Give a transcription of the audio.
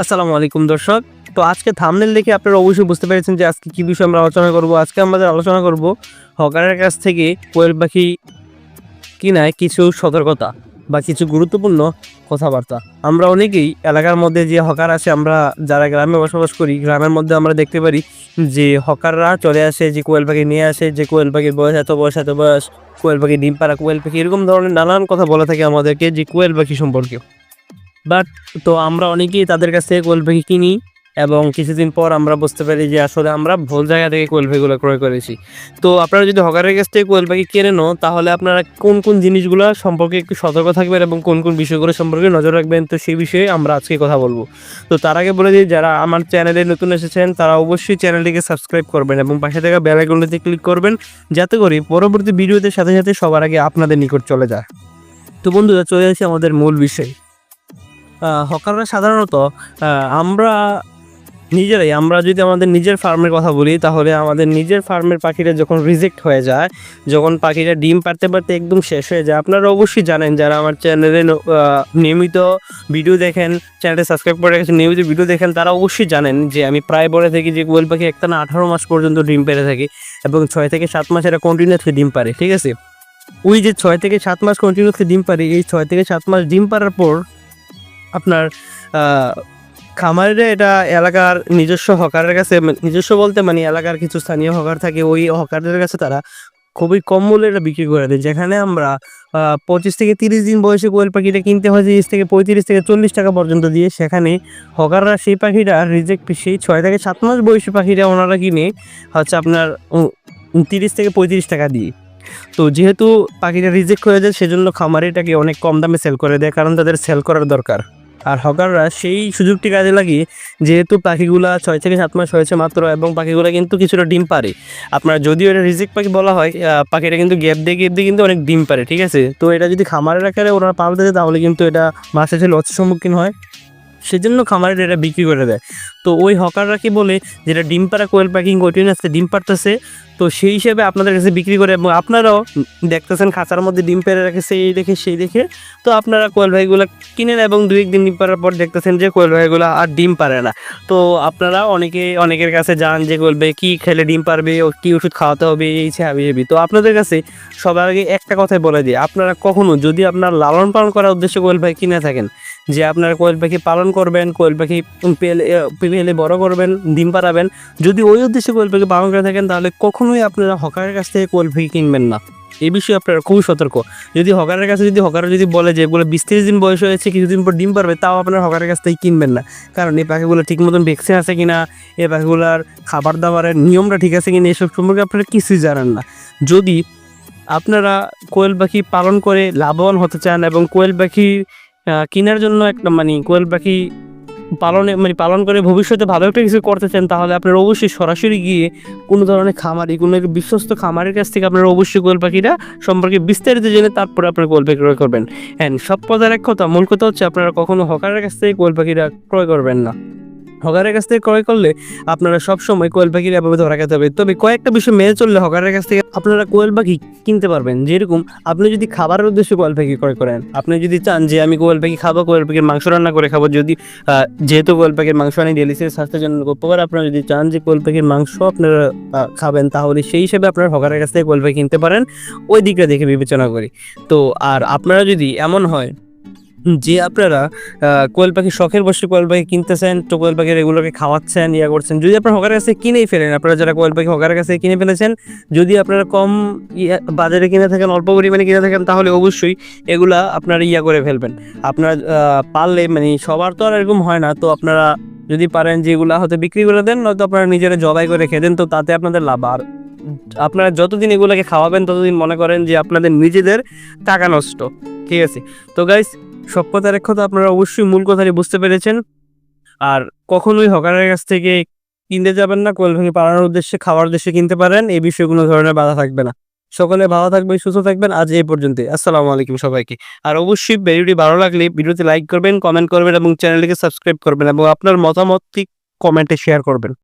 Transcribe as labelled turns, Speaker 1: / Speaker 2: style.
Speaker 1: আসসালামু আলাইকুম, দর্শক। তো আজকে থামনেল দেখে আপনারা অবশ্যই বুঝতে পেরেছেন যে আজকে কী বিষয়ে আমরা আলোচনা করব। আজকে আমাদের আলোচনা করব হকারের কাছ থেকে কোয়েল পাখি কিনায় কিছু সতর্কতা বা কিছু গুরুত্বপূর্ণ কথাবার্তা। আমরা অনেকেই এলাকার মধ্যে যে হকার আছে, আমরা যারা গ্রামে বসবাস করি, গ্রামের মধ্যে আমরা দেখতে পারি যে হকাররা চলে আসে, যে কোয়েল পাখি নিয়ে আসে, যে কোয়েল পাখির বয়স এত বয়স এত বয়স, কোয়েল পাখি ডিম পাড়া, কোয়েল পাখি এরকম ধরনের নানান কথা বলে থাকে আমাদেরকে যে কোয়েল পাখি সম্পর্কে বাট তো আমরা অনেকেই তাদের কাছ থেকে কোয়েল পাখি কিনি এবং কিছুদিন পর আমরা বুঝতে পারি যে আসলে আমরা ভুল জায়গা থেকে কোয়েল পাখিগুলো ক্রয় করেছি। তো আপনারা যদি হকারের কাছ থেকে কোয়েল পাখি কিনে নো তাহলে আপনারা কোন কোন জিনিসগুলো সম্পর্কে একটু সতর্ক থাকবেন এবং কোন কোন বিষয়গুলো সম্পর্কে নজর রাখবেন, তো সেই বিষয়ে আমরা আজকে কথা বলব। তো তার আগে বলে দিই, যারা আমার চ্যানেলে নতুন এসেছেন, তারা অবশ্যই চ্যানেলটিকে সাবস্ক্রাইব করবেন এবং পাশে থাকা বেল আইকনটিতে ক্লিক করবেন, যাতে করে পরবর্তী ভিডিওতে সাথে সাথে সবার আগে আপনাদের নিকট চলে যায়। তো বন্ধুরা, চলে আসি আমাদের মূল বিষয়। হকাররা সাধারণত আমরা নিজেরাই, আমরা যদি আমাদের নিজের ফার্মের কথা বলি, তাহলে আমাদের নিজের ফার্মের পাখিটা যখন রিজেক্ট হয়ে যায়, যখন পাখিটা ডিম পারতে পারতে একদম শেষ হয়ে যায়, আপনারা অবশ্যই জানেন, যারা আমার চ্যানেলে নিয়মিত ভিডিও দেখেন, চ্যানেলটা সাবস্ক্রাইব করে রেখেছেন নিয়মিত ভিডিও দেখেন, তারা অবশ্যই জানেন যে আমি প্রায় বলে থাকি যে কোয়েল পাখি একটা না আঠারো মাস পর্যন্ত ডিম পেরে থাকি এবং ছয় থেকে সাত মাস এরা কন্টিনিউসলি ডিম পারে ঠিক আছে? ওই যে ছয় থেকে সাত মাস কন্টিনিউসলি ডিম পারে এই ছয় থেকে সাত মাস ডিম পারার পর আপনার আহ, খামারে এটা এলাকার নিজস্ব হকারের কাছে মানে নিজস্ব বলতে মানে এলাকার কিছু স্থানীয় হকার থাকে ওই হকারদের কাছে তারা খুবই কম মূল্যে এটা বিক্রি করে দেয়। যেখানে আমরা পঁচিশ থেকে তিরিশ দিন বয়সে কোয়েল পাখিটা কিনতে হয় তিরিশ থেকে পঁয়ত্রিশ থেকে চল্লিশ টাকা পর্যন্ত দিয়ে সেখানে হকাররা সেই পাখিটা রিজেক্ট সেই ছয় থেকে সাত মাস বয়সী পাখিটা ওনারা কিনে হচ্ছে আপনার তিরিশ থেকে পঁয়ত্রিশ টাকা দিয়ে। তো যেহেতু পাখিটা রিজেক্ট হয়ে যায় সেজন্য খামারে এটাকে অনেক কম দামে সেল করে দেয় কারণ তাদের সেল করার দরকার। আর হকাররা সেই সুযোগটি কাজে লাগিয়ে, যেহেতু পাখিগুলা ছয় থেকে সাত মাস হয়েছে মাত্র এবং পাখিগুলো কিন্তু কিছুটা ডিম পারে। আপনার যদিও এটা রিজিক পাখি বলা হয় পাখিটা কিন্তু গ্যাপ দিয়ে গ্যাপ দিয়ে কিন্তু অনেক ডিম পারে, ঠিক আছে? তো এটা যদি খামারের আকারে ওরা পালতে দেয় তাহলে কিন্তু এটা মাছ ছিল লসের সম্মুখীন হয় সেজন্য খামারের এটা বিক্রি করে দেয়। তো ওই হকাররা কি বলে, যেটা ডিম পাড়া কোয়েল প্যাকিং পাখি কন্টিনিউসলি ডিম পারতেছে তো সেই হিসেবে আপনাদের কাছে বিক্রি করে এবং আপনারাও দেখতেছেন খাঁচার মধ্যে ডিম পেড়ে রাখে, সেই দেখে সেই দেখে। তো আপনারা কোয়েল ভাইগুলো কিনেন এবং দুই একদিন ডিম পাড়ার পর দেখতেছেন যে কোয়েল ভাইগুলো আর ডিম পারে না। তো আপনারা অনেকে, অনেকের কাছে যান যে কোয়েল ভাই কী খেলে ডিম পারবে ও কী ওষুধ খাওয়াতে হবে, এই হাবি হাবি তো আপনাদের কাছে সবার আগে একটা কথাই বলে দিই, আপনারা কখনো যদি আপনার লালন পালন করার উদ্দেশ্যে কোয়েল ভাই কিনে থাকেন যে আপনারা কোয়েল পাখি পালন করবেন, কোয়েল পাখি পেলে বড় করবেন, ডিম পাড়াবেন। যদি ওই উদ্দেশ্যে কোয়েল পাখি পালন করে থাকেন, তাহলে কখনোই আপনারা হকারের কাছ থেকে কোয়েল পাখি কিনবেন না। এই বিষয়ে আপনারা খুবই সতর্ক। যদি হকারের কাছে যদি হকার যদি বলে যে এগুলো বিশ তিরিশ দিন বয়স হয়েছে, কিছুদিন পর ডিম পারবে তাও আপনার হকারের কাছ থেকে কিনবেন না। কারণ এই পাখিগুলো ঠিক মতন ভ্যাকসিন আছে কিনা, এই পাখিগুলোর খাবার দাবারের নিয়মটা ঠিক আছে কিনা, এসব সম্পর্কে আপনারা কিছুই জানেন না। যদি আপনারা কোয়েল পাখি পালন করে লাভবান হতে চান এবং কোয়েল পাখি কেনার জন্য একটা মানে কোয়েল পাখি পালনে মানে পালন করে ভবিষ্যতে ভালো একটা কিছু করতে চান, তাহলে আপনারা অবশ্যই সরাসরি গিয়ে কোনো ধরনের খামারি, কোনো একটা বিশ্বস্ত খামারের কাছ থেকে আপনারা অবশ্যই কোয়েল পাখিটা সম্পর্কে বিস্তারিত জেনে তারপরে আপনারা কোয়েল পাখি ক্রয় করবেন। অ্যান্ড সব কথার এক কথা, মূল কথা হচ্ছে আপনারা কখনো হকারের কাছ থেকে কোয়েল পাখিটা ক্রয় করবেন না। হকারের কাছ থেকে ক্রয় করলে আপনারা সবসময় কোয়েল পাখির এভাবে ধরা খেতে হবে। তবে কয়েকটা বিষয় মেনে চললে হকারের কাছ থেকে আপনারা কোয়েল পাখি কিনতে পারবেন। যেরকম আপনি যদি খাবারের উদ্দেশ্যে কোয়েল পাখি ক্রয় করেন, আপনি যদি চান যে আমি কোয়েল পাখি খাব, কোয়েল পাখির মাংস রান্না করে খাব, যদি যেহেতু কোয়েল পাখির মাংস অনেক ডেলিসিয়াস স্বাস্থ্যের জন্য উপকার, আপনারা যদি চান যে কোয়েল পাখির মাংস আপনারা খাবেন, তাহলে সেই হিসেবে আপনারা হকারের কাছ থেকে কোয়েল পাখি কিনতে পারেন। ওই দিকটা দেখে বিবেচনা করি। তো, আর আপনারা যদি এমন হয় যে আপনারা কোয়েল পাখি শখের বসে কোয়েল পাখি কিনতেছেন, তো কোয়েল পাখির এগুলোকে খাওয়াচ্ছেন, ইয়া করছেন। যদি আপনার হকারের কাছে কিনেই ফেলেন, আপনারা যারা কোয়েল পাখি হকারের কাছে কিনে ফেলেছেন, যদি আপনারা কম বাজারে কিনে থাকেন, অল্প পরিমাণে কিনে থাকেন, তাহলে অবশ্যই এগুলা আপনারা ইয়া করে ফেলবেন। আপনারা পারলে মানে সবার তো আর এরকম হয় না, তো আপনারা যদি পারেন যে এগুলা হয়তো বিক্রি করে দেন, নয়তো আপনারা নিজেরা জবাই করে খেয়ে দেন, তো তাতে আপনাদের লাভ। আর আপনারা যতদিন এগুলোকে খাওয়াবেন, ততদিন মনে করেন যে আপনাদের নিজেদের টাকা নষ্ট। ঠিক আছে? তো গাইস সব কথার এক কথা আপনারা অবশ্যই মূল কথাটি বুঝতে পেরেছেন। আর কখনোই হকারের কাছ থেকে কিনতে যাবেন না, কোয়েল ভাঙি পালানোর উদ্দেশ্যে খাওয়ার উদ্দেশ্যে কিনতে পারেন, এই বিষয়ে কোনো ধরনের বাধা থাকবে না। সকলে ভালো থাকবেন, সুস্থ থাকবেন, আজ এই পর্যন্ত আসসালামু আলাইকুম সবাইকে। আর অবশ্যই ভিডিওটি ভালো লাগলে ভিডিওতে লাইক করবেন, কমেন্ট করবেন এবং চ্যানেলটিকে সাবস্ক্রাইব করবেন এবং আপনার মতামতটি কমেন্টে শেয়ার করবেন।